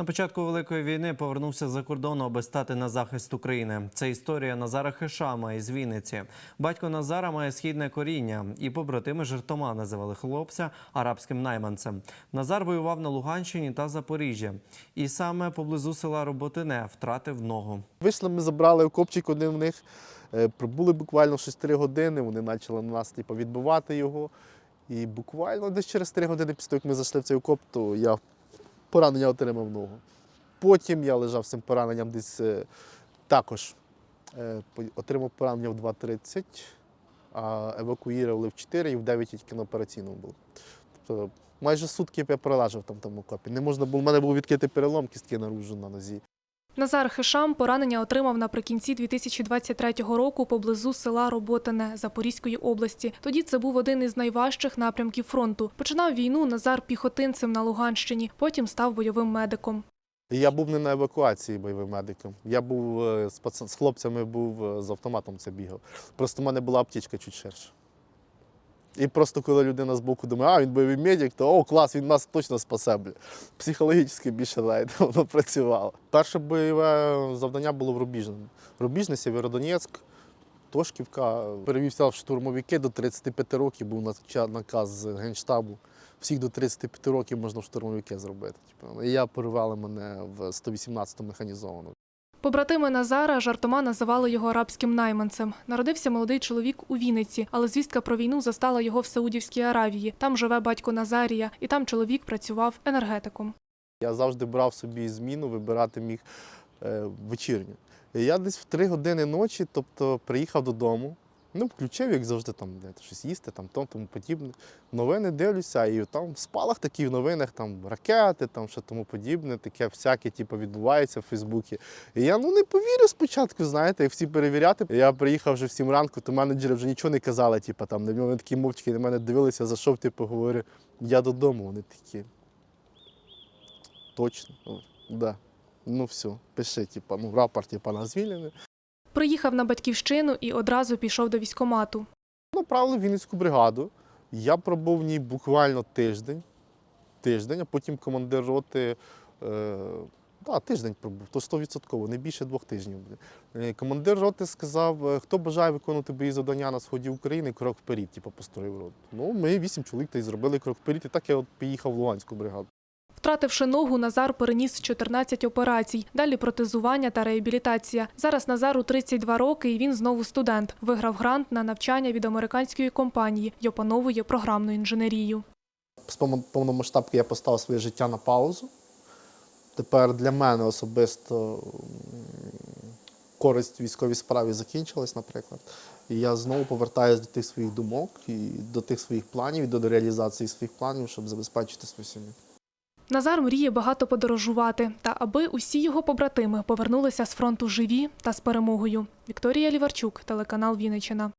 На початку великої війни повернувся за кордону, аби стати на захист України. Це історія Назара Хишама із Вінниці. Батько Назара має східне коріння, і побратими жартома називали хлопця арабським найманцем. Назар воював на Луганщині та Запоріжжі, і саме поблизу села Роботине втратив ногу. Вийшли, ми забрали окопчик один в них, е, пробули буквально щось 3 години, вони почали на нас типу, відбивати його. І буквально десь через 3 години після того, як ми зайшли в цей окоп, то я поранення отримав ногу. Потім я лежав з цим пораненням десь е, також е, отримав поранення в 2.30, а евакуїрували в 4 і в 9 тільки на операційному був. Тобто майже сутки я пролежав там тому копі. Не можна було, в мене був відкритий перелом кістки наружу на нозі. Назар Хишам поранення отримав наприкінці 2023 року поблизу села Роботине Запорізької області. Тоді це був один із найважчих напрямків фронту. Починав війну Назар піхотинцем на Луганщині, потім став бойовим медиком. Я був не на евакуації бойовим медиком. Я був е, з, хлопцями був е, з автоматом це бігав. Просто в мене була аптечка чуть ширша. І просто коли людина з боку думає, а він бойовий медик, то о, клас, він нас точно спасе. Психологічно більше навіть воно працювало. Перше бойове завдання було в Рубіжному. Рубіжне, Сєвєродонецьк, Тошківка. Перевівся в штурмовики до 35 років, був наказ з Генштабу. Всіх до 35 років можна в штурмовики зробити. Типу, І я перевели мене в 118-ту механізовану. Побратими Назара жартома називали його арабським найманцем. Народився молодий чоловік у Вінниці, але звістка про війну застала його в Саудівській Аравії. Там живе батько Назарія, і там чоловік працював енергетиком. Я завжди брав собі зміну, вибирати міг е, вечірню. Я десь в три години ночі, тобто приїхав додому, ну, включив, як завжди, там де, щось їсти, там, то, тому подібне. Новини дивлюся, і там в спалах такі в новинах, там ракети, там що тому подібне, таке всяке, типу, відбувається в Фейсбуці. І я ну не повірив спочатку, знаєте, як всі перевіряти. Я приїхав вже в 7 ранку, то менеджери вже нічого не казали, типу, там, на мене такі мовчки на мене дивилися, зайшов, типу, говорю, я додому. Вони такі. Точно? О, да. Ну все, пиши, типа, ну, рапорт, типа, на звільнення. Приїхав на батьківщину і одразу пішов до військомату. Направили в Вінницьку бригаду. Я пробув в ній буквально тиждень. Тиждень, а потім командир роти. Е, да, тиждень пробув, то 100%, не більше двох тижнів. буде. Е, Командир роти сказав, е, хто бажає виконувати бої завдання на сході України, крок вперед, типу, построїв роту. Ну, ми вісім чоловік та й зробили крок вперед, і так я от поїхав в Луганську бригаду. Втративши ногу, Назар переніс 14 операцій. Далі протезування та реабілітація. Зараз Назару 32 роки, і він знову студент. Виграв грант на навчання від американської компанії й опановує програмну інженерію. з повно- повномасштабки я поставив своє життя на паузу. Тепер для мене особисто користь військовій справі закінчилась, наприклад. І я знову повертаюся до тих своїх думок і до тих своїх планів, і до реалізації своїх планів, щоб забезпечити свою сім'ю. Назар мріє багато подорожувати, та аби усі його побратими повернулися з фронту живі та з перемогою. Вікторія Ліварчук, телеканал Вінниччина.